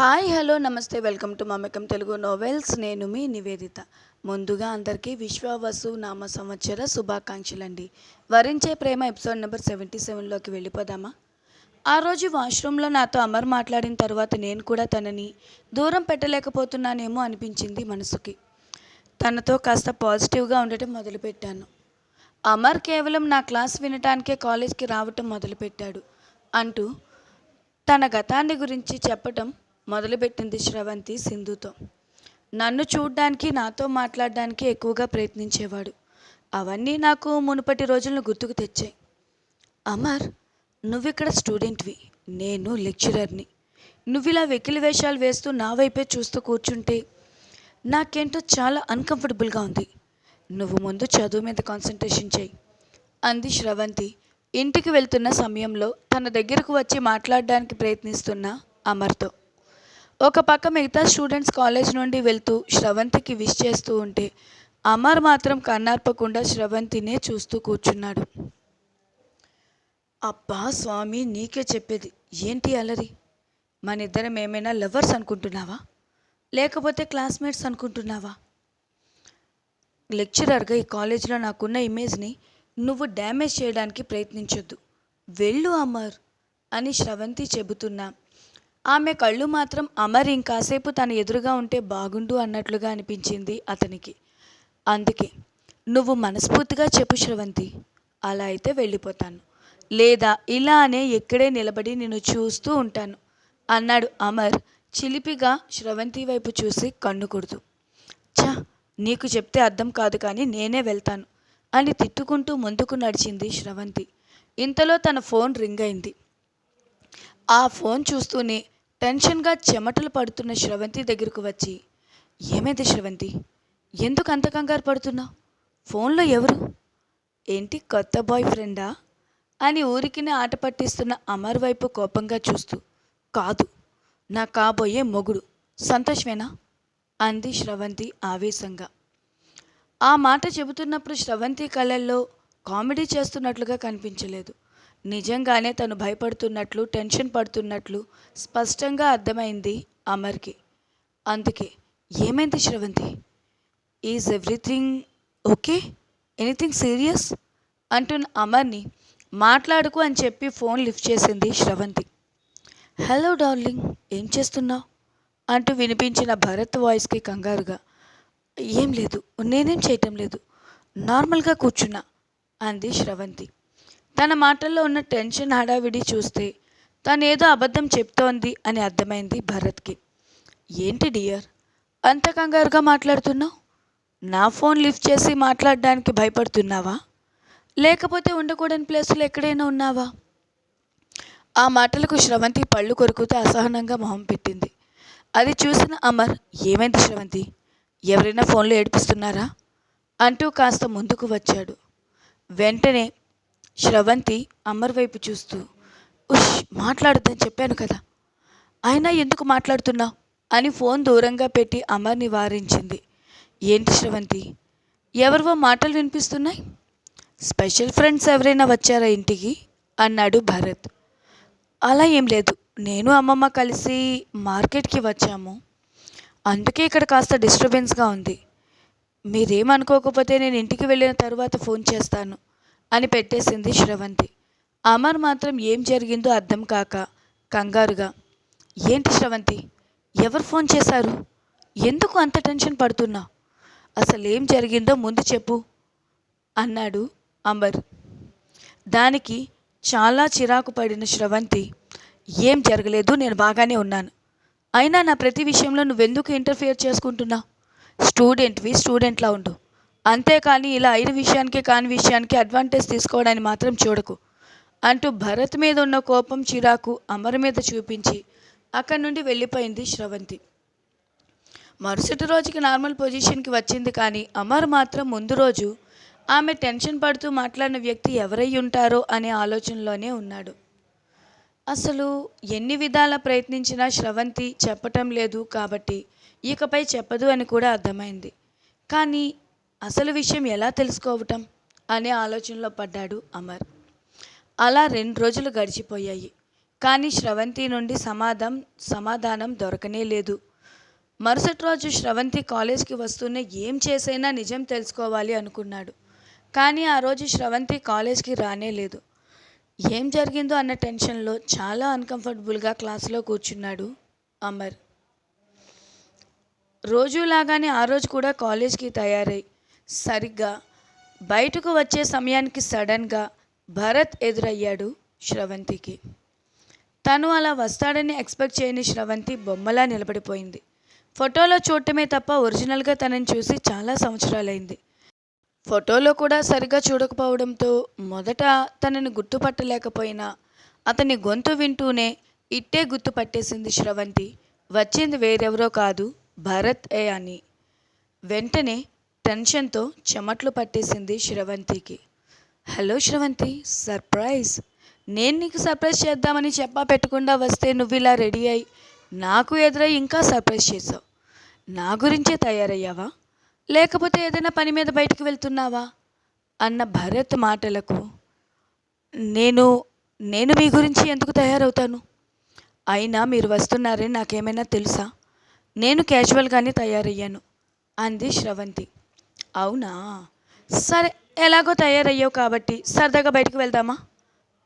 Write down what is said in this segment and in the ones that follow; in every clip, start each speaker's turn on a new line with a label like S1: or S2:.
S1: Hi hello నమస్తే welcome to Mamakam Telugu novels. నేను మీ నివేదిత. ముందుగా అందరికీ విశ్వవసు నామ సంవత్సర శుభాకాంక్షలండి. వరించే ప్రేమ ఎపిసోడ్ నెంబర్ సెవెంటీ సెవెన్లోకి వెళ్ళిపోదామా? ఆ రోజు వాష్రూమ్లో నాతో అమర్ మాట్లాడిన తర్వాత నేను కూడా తనని దూరం పెట్టలేకపోతున్నానేమో అనిపించింది మనసుకి. తనతో కాస్త పాజిటివ్గా ఉండటం మొదలుపెట్టాను. అమర్ కేవలం నా క్లాస్ వినటానికే కాలేజ్కి రావటం మొదలుపెట్టాడు అంటూ తన గతాన్ని గురించి చెప్పటం మొదలుపెట్టింది శ్రవంతి సింధుతో. నన్ను చూడ్డానికి నాతో మాట్లాడడానికి ఎక్కువగా ప్రయత్నించేవాడు. అవన్నీ నాకు మునుపటి రోజులను గుర్తుకు తెచ్చాయి. అమర్ నువ్విక్కడ స్టూడెంట్వి. నేను లెక్చరర్ని. నువ్వు ఇలా వెకిలి వేషాలు వేస్తూ నా వైపే చూస్తూ కూర్చుంటే నాకేంటో చాలా అన్కంఫర్టబుల్గా ఉంది. నువ్వు ముందు చదువు మీద కాన్సన్ట్రేషన్ చేయి. అంది శ్రవంతి. ఇంటికి వెళ్తున్న సమయంలో తన దగ్గరకు వచ్చి మాట్లాడడానికి ప్రయత్నిస్తున్న అమర్తో. ఒక పక్క మిగతా స్టూడెంట్స్ కాలేజ్ నుండి వెళ్తూ శ్రవంతికి విష్ చేస్తూ ఉంటే అమర్ మాత్రం కన్నార్పకుండా శ్రవంతినే చూస్తూ కూర్చున్నాడు. అబ్బా స్వామి నీకే చెప్పేది. ఏంటి అలరి? మన ఇద్దరం ఏమైనా లవర్స్ అనుకుంటున్నావా? లేకపోతే క్లాస్మేట్స్ అనుకుంటున్నావా? లెక్చరర్గా ఈ కాలేజీలో నాకున్న ఇమేజ్ని నువ్వు డ్యామేజ్ చేయడానికి ప్రయత్నించొద్దు. వెళ్ళు అమర్ అని శ్రవంతి చెబుతున్నా ఆమె కళ్ళు మాత్రం అమర్ ఇంకాసేపు తన ఎదురుగా ఉంటే బాగుండు అన్నట్లుగా అనిపించింది అతనికి. అందుకే నువ్వు మనస్ఫూర్తిగా చెప్పు శ్రవంతి. అలా అయితే వెళ్ళిపోతాను. లేదా ఇలానే ఎక్కడే నిలబడి నిన్ను చూస్తూ ఉంటాను అన్నాడు అమర్ చిలిపిగా శ్రవంతి వైపు చూసి కన్ను కొడుతూ. ఛ నీకు చెప్తే అర్థం కాదు కానీ నేనే వెళ్తాను అని తిట్టుకుంటూ ముందుకు నడిచింది శ్రవంతి. ఇంతలో తన ఫోన్ రింగ్ అయింది. ఆ ఫోన్ చూస్తూనే టెన్షన్గా చెమటలు పడుతున్న శ్రవంతి దగ్గరకు వచ్చి ఏమైంది శ్రవంతి? ఎందుకు అంత కంగారు పడుతున్నావు ఫోన్లో ఎవరు? ఏంటి కొత్త బాయ్ ఫ్రెండా? అని ఊరికినే ఆట పట్టిస్తున్న అమర్ వైపు కోపంగా చూస్తూ కాదు నా కాబోయే మొగుడు. సంతోషమేనా? అంది శ్రవంతి ఆవేశంగా. ఆ మాట చెబుతున్నప్పుడు శ్రవంతి కళల్లో కామెడీ చేస్తున్నట్లుగా కనిపించలేదు. నిజంగానే తను భయపడుతున్నట్లు టెన్షన్ పడుతున్నట్లు స్పష్టంగా అర్థమైంది అమర్కి. అందుకే ఏమైంది Sravanthi? Is everything okay anything serious అంటున్న అమర్ని మాట్లాడుకు అని చెప్పి ఫోన్ లిఫ్ట్ చేసింది శ్రవంతి. హలో డార్లింగ్ ఏం చేస్తున్నావు? అంటూ వినిపించిన భరత్ వాయిస్కి కంగారుగా ఏం లేదు నేనేం చేయటం లేదు నార్మల్గా కూర్చున్నా అంది శ్రవంతి. తన మాటల్లో ఉన్న టెన్షన్ హడావిడి చూస్తే తను ఏదో అబద్ధం చెప్తోంది అని అర్థమైంది భరత్కి. ఏంటి డియర్? అంత కంగారుగా మాట్లాడుతున్నావు? నా ఫోన్ లిఫ్ట్ చేసి మాట్లాడడానికి భయపడుతున్నావా? లేకపోతే ఉండకూడని ప్లేసులు ఎక్కడైనా ఉన్నావా? ఆ మాటలకు శ్రవంతి పళ్ళు కొరుకుతూ అసహనంగా మొహం పెట్టింది. అది చూసిన అమర్ ఏమైంది శ్రవంతి? ఎవరైనా ఫోన్లో ఏడిపిస్తున్నారా? అంటూ కాస్త ముందుకు వచ్చాడు. వెంటనే శ్రవంతి అమర్ వైపు చూస్తూ ఉష్ మాట్లాడద్దని చెప్పాను కదా. అయినా ఎందుకు మాట్లాడుతున్నావు? అని ఫోన్ దూరంగా పెట్టి అమర్ని వారించింది ఏంటి శ్రవంతి ఎవరివో మాటలు వినిపిస్తున్నాయి? స్పెషల్ ఫ్రెండ్స్ ఎవరైనా వచ్చారా ఇంటికి? అన్నాడు భరత్. అలా ఏం లేదు. నేను అమ్మమ్మ కలిసి మార్కెట్కి వచ్చాము. అందుకే ఇక్కడ కాస్త డిస్టర్బెన్స్గా ఉంది. మీరేమనుకోకపోతే నేను ఇంటికి వెళ్ళిన తర్వాత ఫోన్ చేస్తాను. అని పెట్టేసింది శ్రవంతి. అమర్ మాత్రం ఏం జరిగిందో అర్థం కాక కంగారుగా ఏంటి శ్రవంతి? ఎవరు ఫోన్ చేశారు? ఎందుకు అంత టెన్షన్ పడుతున్నా? అసలు ఏం జరిగిందో ముందు చెప్పు అన్నాడు అమర్. దానికి చాలా చిరాకు పడిన శ్రవంతి ఏం జరగలేదు నేను బాగానే ఉన్నాను. అయినా నా ప్రతి విషయంలో నువ్వెందుకు ఇంటర్ఫియర్ చేసుకుంటున్నావు స్టూడెంట్వి స్టూడెంట్లా ఉండు. అంతేకాని ఇలా అయిన విషయానికి కాని విషయానికి అడ్వాంటేజ్ తీసుకోవడాన్ని మాత్రం చూడకు. అంటూ భరత్ మీద ఉన్న కోపం చిరాకు అమర్ మీద చూపించి అక్కడి నుండి వెళ్ళిపోయింది శ్రవంతి. మరుసటి రోజుకి నార్మల్ పొజిషన్కి వచ్చింది కానీ అమర్ మాత్రం ముందు రోజు ఆమె టెన్షన్ పడుతూ మాట్లాడిన వ్యక్తి ఎవరై ఉంటారో అనే ఆలోచనలోనే ఉన్నాడు. అసలు ఎన్ని విధాల ప్రయత్నించినా శ్రవంతి చెప్పటం లేదు కాబట్టి ఇకపై చెప్పదు అని కూడా అర్థమైంది. కానీ అసలు విషయం ఎలా తెలుసుకోవటం అనే ఆలోచనలో పడ్డాడు అమర్. అలా రెండు రోజులు గడిచిపోయాయి. కానీ శ్రవంతి నుండి సమాధం సమాధానం దొరకనే లేదు. మరుసటి రోజు శ్రవంతి కాలేజ్కి వస్తూనే ఏం చేసైనా నిజం తెలుసుకోవాలి అనుకున్నాడు. కానీ ఆ రోజు శ్రవంతి కాలేజ్కి రానే లేదు. ఏం జరిగిందో అన్న టెన్షన్లో చాలా అన్కంఫర్టబుల్గా క్లాస్లో కూర్చున్నాడు అమర్. రోజులాగానే ఆ రోజు కూడా కాలేజ్కి తయారై సరిగ్గా బయటకు వచ్చే సమయానికి సడన్గా భరత్ ఎదురయ్యాడు శ్రవంతికి. తను అలా వస్తాడని ఎక్స్పెక్ట్ చేయని శ్రవంతి బొమ్మలా నిలబడిపోయింది. ఫోటోలో చూడటమే తప్ప ఒరిజినల్గా తనని చూసి చాలా సంవత్సరాలైంది. ఫోటోలో కూడా సరిగా చూడకపోవడంతో మొదట తనని గుర్తుపట్టలేకపోయినా అతని గొంతు వింటూనే ఇట్టే గుర్తుపట్టేసింది శ్రవంతి. వచ్చింది వేరెవరో కాదు భరత్ ఏ అని. వెంటనే టెన్షన్తో చెమట్లు పట్టేసింది శ్రవంతికి. Hello Sravanthi surprise. నేను నీకు సర్ప్రైజ్ చేద్దామని చెప్పా పెట్టకుండా వస్తే నువ్వు ఇలా రెడీ అయ్యి నాకు ఎదురై ఇంకా సర్ప్రైజ్ చేసావు నా గురించే తయారయ్యావా? లేకపోతే ఏదైనా పని మీద బయటికి వెళ్తున్నావా? అన్న భరత్ మాటలకు. నేను నేను మీ గురించి ఎందుకు తయారవుతాను? అయినా మీరు వస్తున్నారని నాకేమైనా తెలుసా? నేను క్యాజువల్గానే తయారయ్యాను అంది శ్రవంతి. అవునా? సరే ఎలాగో తయారయ్యావు కాబట్టి సరదాగా బయటికి వెళ్దామా?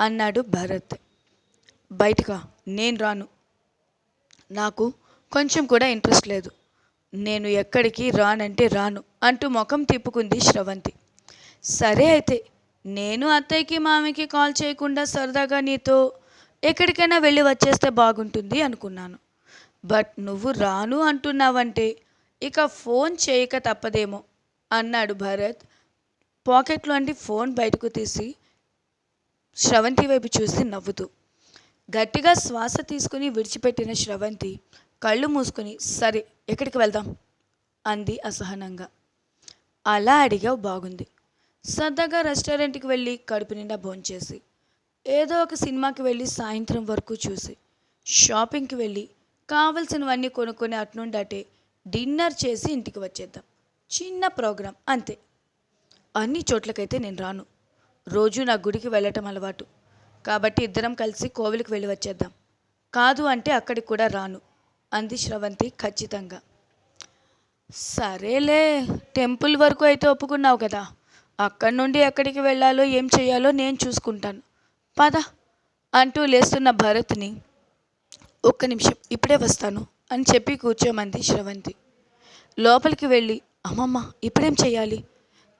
S1: అన్నాడు భరత్. బయటగా నేను రాను. నాకు కొంచెం కూడా ఇంట్రెస్ట్ లేదు. నేను ఎక్కడికి రానంటే రాను అంటూ ముఖం తిప్పుకుంది శ్రవంతి. సరే అయితే నేను అత్తయ్యకి మామకి కాల్ చేయకుండా సరదాగా నీతో ఎక్కడికైనా వెళ్ళి వచ్చేస్తే బాగుంటుంది అనుకున్నాను. బట్ నువ్వు రాను అంటున్నావంటే ఇక ఫోన్ చేయక తప్పదేమో. అన్నాడు భరత్. పాకెట్లోంటి ఫోన్ బయటకు తీసి శ్రవంతి వైపు చూసి నవ్వుతూ. గట్టిగా శ్వాస తీసుకుని విడిచిపెట్టిన శ్రవంతి కళ్ళు మూసుకుని సరే ఎక్కడికి వెళ్దాం? అంది అసహనంగా. అలా అడిగావు బాగుంది. సరదాగా రెస్టారెంట్కి వెళ్ళి కడుపు నిండా భోంచేసి ఏదో ఒక సినిమాకి వెళ్ళి సాయంత్రం వరకు చూసి షాపింగ్కి వెళ్ళి కావలసినవన్నీ కొనుక్కొని అట్నుండి అటే డిన్నర్ చేసి ఇంటికి వచ్చేద్దాం. చిన్న ప్రోగ్రాం అంతే. అన్ని చోట్లకైతే నేను రాను. రోజు నా గుడికి వెళ్ళటం అలవాటు. కాబట్టి ఇద్దరం కలిసి కోవిలికి వెళ్ళి వచ్చేద్దాం. కాదు అంటే అక్కడికి కూడా రాను. అంది శ్రవంతి ఖచ్చితంగా. సరేలే టెంపుల్ వరకు అయితే ఒప్పుకున్నావు కదా. అక్కడి నుండి ఎక్కడికి వెళ్ళాలో ఏం చేయాలో నేను చూసుకుంటాను. పద అంటూ లేస్తున్న భరత్ని ఒక్క నిమిషం ఇప్పుడే వస్తాను అని చెప్పి కూర్చోమంది శ్రవంతి. లోపలికి వెళ్ళి అమ్మమ్మ ఇప్పుడేం చేయాలి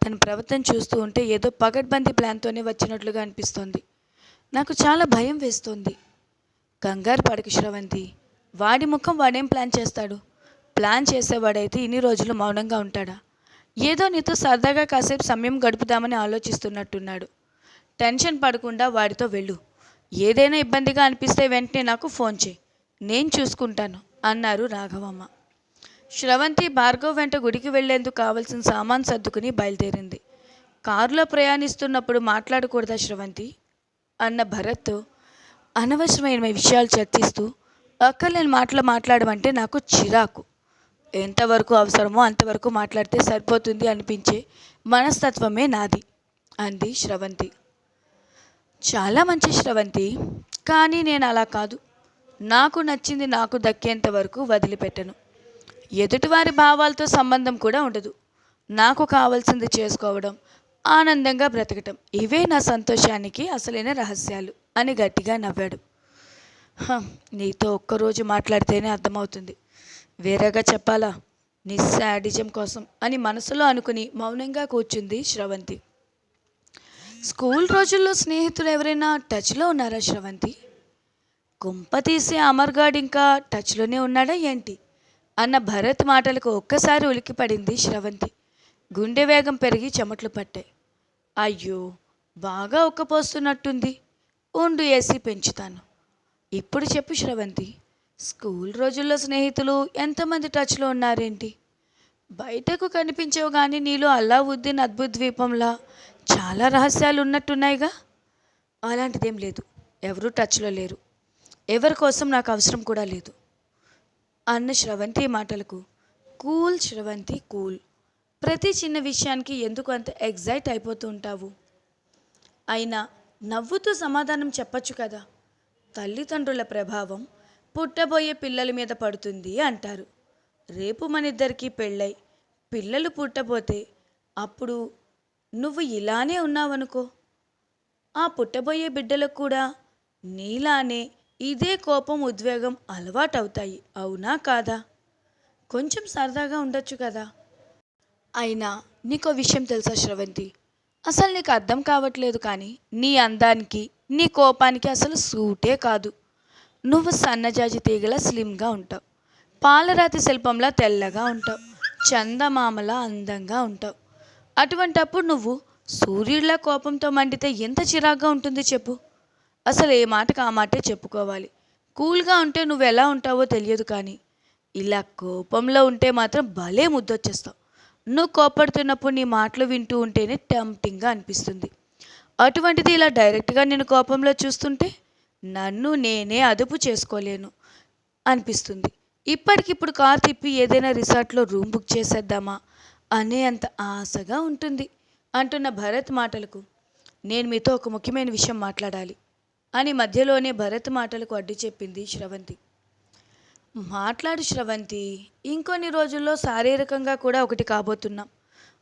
S1: తన ప్రవర్తన చూస్తూ ఉంటే ఏదో పగడ్బందీ ప్లాన్తోనే వచ్చినట్లుగా అనిపిస్తోంది. నాకు చాలా భయం వేస్తోంది. కంగారు పడకు శ్రవంతి. వాడి ముఖం వాడేం ప్లాన్ చేస్తాడు? ప్లాన్ చేసేవాడైతే ఇన్ని రోజులు మౌనంగా ఉంటాడా? ఏదో నీతో సరదాగా కాసేపు సమయం గడుపుదామని ఆలోచిస్తున్నట్టున్నాడు. టెన్షన్ పడకుండా వాడితో వెళ్ళు. ఏదైనా ఇబ్బందిగా అనిపిస్తే వెంటనే నాకు ఫోన్ చేయి. నేను చూసుకుంటాను అన్నారు రాఘవమ్మ. శ్రవంతి భార్గవ్ వెంట గుడికి వెళ్ళేందుకు కావలసిన సామాన్ సర్దుకుని బయలుదేరింది. కారులో ప్రయాణిస్తున్నప్పుడు మాట్లాడకూడదా శ్రవంతి? అన్న భరత్ అనవసరమైన విషయాలు చర్చిస్తూ అక్కర్లేని మాటలు మాట్లాడమంటే నాకు చిరాకు. ఎంతవరకు అవసరమో అంతవరకు మాట్లాడితే సరిపోతుంది అనిపించే మనస్తత్వమే నాది అంది శ్రవంతి. చాలా మంచి శ్రవంతి కానీ నేను అలా కాదు. నాకు నచ్చింది నాకు దక్కేంత వరకు వదిలిపెట్టను. ఎదుటివారి భావాలతో సంబంధం కూడా ఉండదు. నాకు కావాల్సింది చేసుకోవడం ఆనందంగా బ్రతకటం ఇవే నా సంతోషానికి అసలైన రహస్యాలు అని గట్టిగా నవ్వాడు. "హ, నీతో ఒక్కరోజు మాట్లాడితేనే అర్థమవుతుంది. వేరేగా చెప్పాలా? నీ శాడిజం కోసం అని మనసులో అనుకుని మౌనంగా కూర్చుంది శ్రవంతి. స్కూల్ రోజుల్లో స్నేహితులు ఎవరైనా టచ్లో ఉన్నారా శ్రవంతి? కుంప తీసే అమర్గాడ్ ఇంకా టచ్లోనే ఉన్నాడా ఏంటి? అన్న భరత్ మాటలకు ఒక్కసారి ఉలిక్కిపడింది శ్రవంతి. గుండె వేగం పెరిగి చెమట్లు పట్టాయి. అయ్యో బాగా ఉక్కపోస్తున్నట్టుంది. ఉండు ఏసీ పెంచుతాను. ఇప్పుడు చెప్పు శ్రవంతి స్కూల్ రోజుల్లో స్నేహితులు ఎంతమంది టచ్లో ఉన్నారేంటి? బయటకు కనిపించవు కానీ నీలో అల్లావుద్దీన్ అద్భుత ద్వీపంలా చాలా రహస్యాలు ఉన్నట్టున్నాయిగా అలాంటిదేం లేదు. ఎవరూ టచ్లో లేరు. ఎవరి కోసం నాకు అవసరం కూడా లేదు. అన్న శ్రవంతి మాటలకు. Cool Sravanthi cool. ప్రతి చిన్న విషయానికి ఎందుకు అంత ఎగ్జైట్ అయిపోతూ ఉంటావు? అయినా నవ్వుతూ సమాధానం చెప్పొచ్చు కదా? తల్లిదండ్రుల ప్రభావం పుట్టబోయే పిల్లల మీద పడుతుంది అంటారు. రేపు మనిద్దరికీ పెళ్ళై పిల్లలు పుట్టబోతే అప్పుడు నువ్వు ఇలానే ఉన్నావనుకో. ఆ పుట్టబోయే బిడ్డలకు కూడా నీలానే ఇదే కోపం ఉద్వేగం అలవాటవుతాయి. అవునా కాదా? కొంచెం సరదాగా ఉండొచ్చు కదా? అయినా నీకో విషయం తెలుసా శ్రవంతి? అసలు నీకు అర్థం కావట్లేదు కానీ నీ అందానికి నీ కోపానికి అసలు సూటే కాదు. నువ్వు సన్నజాజి తీగల స్లిమ్గా ఉంటావు. పాలరాతి శిల్పంలా తెల్లగా ఉంటావు. చందమామలా అందంగా ఉంటావు. అటువంటప్పుడు నువ్వు సూర్యుడిలా కోపంతో మండితే ఎంత చిరాగ్గా ఉంటుంది చెప్పు. అసలు ఏ మాటకు ఆ మాటే చెప్పుకోవాలి. కూల్గా ఉంటే నువ్వు ఎలా ఉంటావో తెలియదు కానీ ఇలా కోపంలో ఉంటే మాత్రం భలే ముద్దొచ్చేస్తావు. నువ్వు కోపడుతున్నప్పుడు నీ మాటలు వింటూ ఉంటేనే టెంప్టింగ్గా అనిపిస్తుంది. అటువంటిది ఇలా డైరెక్ట్గా నేను కోపంలో చూస్తుంటే నన్ను నేనే అదుపు చేసుకోలేను అనిపిస్తుంది. ఇప్పటికిప్పుడు కార్ తిప్పి ఏదైనా రిసార్ట్లో రూమ్ బుక్ చేసేద్దామా అనే అంత ఆశగా ఉంటుంది. అంటున్న భరత్ మాటలకు నేను మీతో ఒక ముఖ్యమైన విషయం మాట్లాడాలి. అని మధ్యలోనే భరత్ మాటలకు అడ్డు చెప్పింది శ్రవంతి. మాట్లాడు శ్రవంతి ఇంకొన్ని రోజుల్లో శారీరకంగా కూడా ఒకటి కాబోతున్నాం.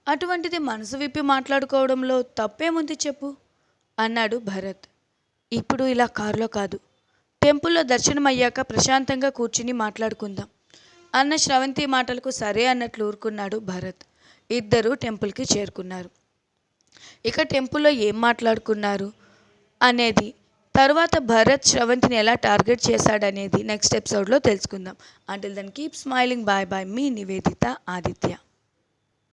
S1: అటువంటిది మనసు విప్పి మాట్లాడుకోవడంలో తప్పేముంది చెప్పు? అన్నాడు భరత్. ఇప్పుడు ఇలా కారులో కాదు. టెంపుల్లో దర్శనం అయ్యాక ప్రశాంతంగా కూర్చుని మాట్లాడుకుందాం. అన్న శ్రవంతి మాటలకు సరే అన్నట్లు ఊరుకున్నాడు భరత్. ఇద్దరూ టెంపుల్కి చేరుకున్నారు. ఇక టెంపుల్లో ఏం మాట్లాడుకున్నారు? అనేది తర్వాత భరత్ శ్రవంతిని ఎలా టార్గెట్ చేశాడనేది నెక్స్ట్ ఎపిసోడ్లో తెలుసుకుందాం. Until then keep smiling bye bye మీ నివేదిత ఆదిత్య.